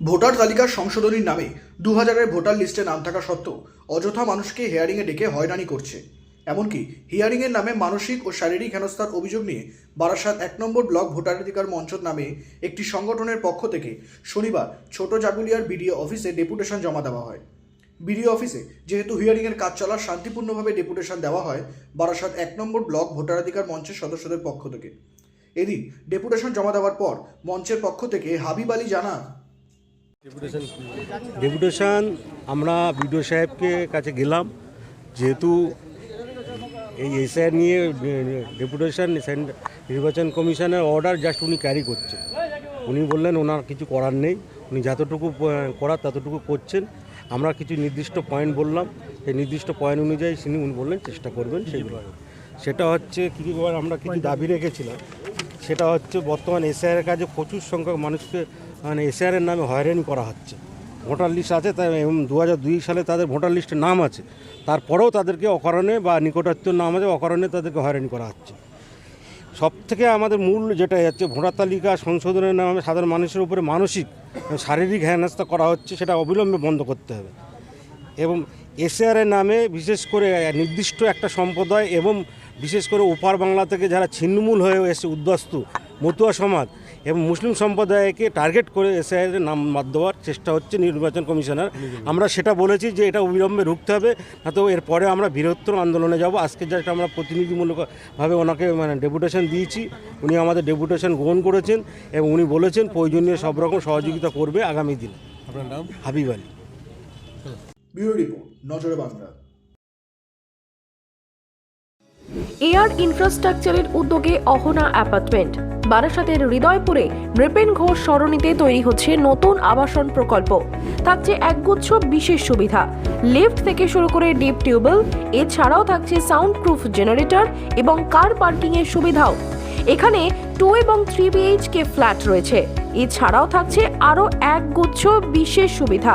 Voter তালিকার সংশোধনীর নামে দু হাজারের ভোটার লিস্টে নাম থাকা সত্ত্বেও অযথা মানুষকে হেয়ারিংয়ে ডেকে হয়রানি করছে। এমনকি হিয়ারিংয়ের নামে মানসিক ও শারীরিক হেনস্থার অভিযোগ নিয়ে বারাসাত এক নম্বর ব্লক ভোটাধিকার মঞ্চ নামে একটি সংগঠনের পক্ষ থেকে শনিবার ছোট জাগুলিয়ার বিডিও অফিসে ডেপুটেশন জমা দেওয়া হয়। বিডিও অফিসে যেহেতু হিয়ারিংয়ের কাজ চলার শান্তিপূর্ণভাবে ডেপুটেশন দেওয়া হয় বারাসাত এক নম্বর ব্লক ভোটাধিকার মঞ্চের সদস্যদের পক্ষ থেকে। এদিন ডেপুটেশন জমা দেওয়ার পর মঞ্চের পক্ষ থেকে হাবিব আলী জানান ডেপুটেশন আমরা বিডিও সাহেবকে কাছে গেলাম। যেহেতু এই এসআই নিয়ে ডেপুটেশন নির্বাচন কমিশনের অর্ডার জাস্ট উনি ক্যারি করছেন উনি বললেন ওনার কিছু করার নেই। উনি যতটুকু করার ততটুকু করছেন। আমরা কিছু নির্দিষ্ট পয়েন্ট বললাম। সেই নির্দিষ্ট পয়েন্ট অনুযায়ী তিনি উনি বললেন চেষ্টা করবেন সেগুলো সেটা হচ্ছে কিছু আমরা কিছু দাবি রেখেছিলাম। সেটা হচ্ছে বর্তমান এসআইয়ের কাজে প্রচুর সংখ্যক মানুষকে মানে এসআইয়ের নামে হয়রানি করা হচ্ছে। ভোটার লিস্ট আছে, তাই এবং দু হাজার দুই সালে তাদের ভোটার লিস্টে নাম আছে। তারপরেও তাদেরকে অকারণে বা নিকটাত্মীয় নাম আছে, অকারণে তাদেরকে হয়রানি করা হচ্ছে। সব থেকে আমাদের মূল যেটা হচ্ছে, ভোটার তালিকা সংশোধনের নামে সাধারণ মানুষের উপরে মানসিক, শারীরিক হেনস্থা করা হচ্ছে, সেটা অবিলম্বে বন্ধ করতে হবে। এবং এসআরের নামে বিশেষ করে নির্দিষ্ট একটা সম্প্রদায় এবং বিশেষ করে ওপার বাংলা থেকে যারা ছিন্নমূল হয়ে এসে উদ্বাস্তু মতুয়া সমাজ এবং মুসলিম সম্প্রদায়কে টার্গেট করে এসআইয়ের নাম বাদ দেওয়ার চেষ্টা হচ্ছে নির্বাচন কমিশনার। আমরা সেটা বলেছি যে এটা অবিলম্বে রুখতে হবে না তো এরপরে আমরা বৃহত্তর আন্দোলনে যাব। আজকে যেটা আমরা প্রতিনিধিমূলকভাবে ওনাকে মানে ডেপুটেশন দিয়েছি। উনি আমাদের ডেপুটেশন গ্রহণ করেছেন এবং উনি বলেছেন প্রয়োজনীয় সব রকম সহযোগিতা করবে আগামী দিনে। আপনার নাম? হাবিব আলী। ব্যুরো রিপোর্ট নজরে বাংলা এয়ার ইনফ্রাস্ট্রাকচারের উদ্যোগে অহনা অ্যাপার্টমেন্ট। বারাসাতের হৃদয়পুরে নৃপেন ঘোষ সরণিতে তৈরি হচ্ছে নতুন আবাসন প্রকল্প। থাকছে একগুচ্ছ বিশেষ সুবিধা। লিফট থেকে শুরু করে ডিপ টিউবওয়েল, এছাড়াও থাকছে সাউন্ড প্রুফ জেনারেটর এবং কার পার্কিং এর সুবিধাও। এখানে টু এবং থ্রি বিএইচকে ফ্ল্যাট রয়েছে। এছাড়াও থাকছে আরও একগুচ্ছ বিশেষ সুবিধা।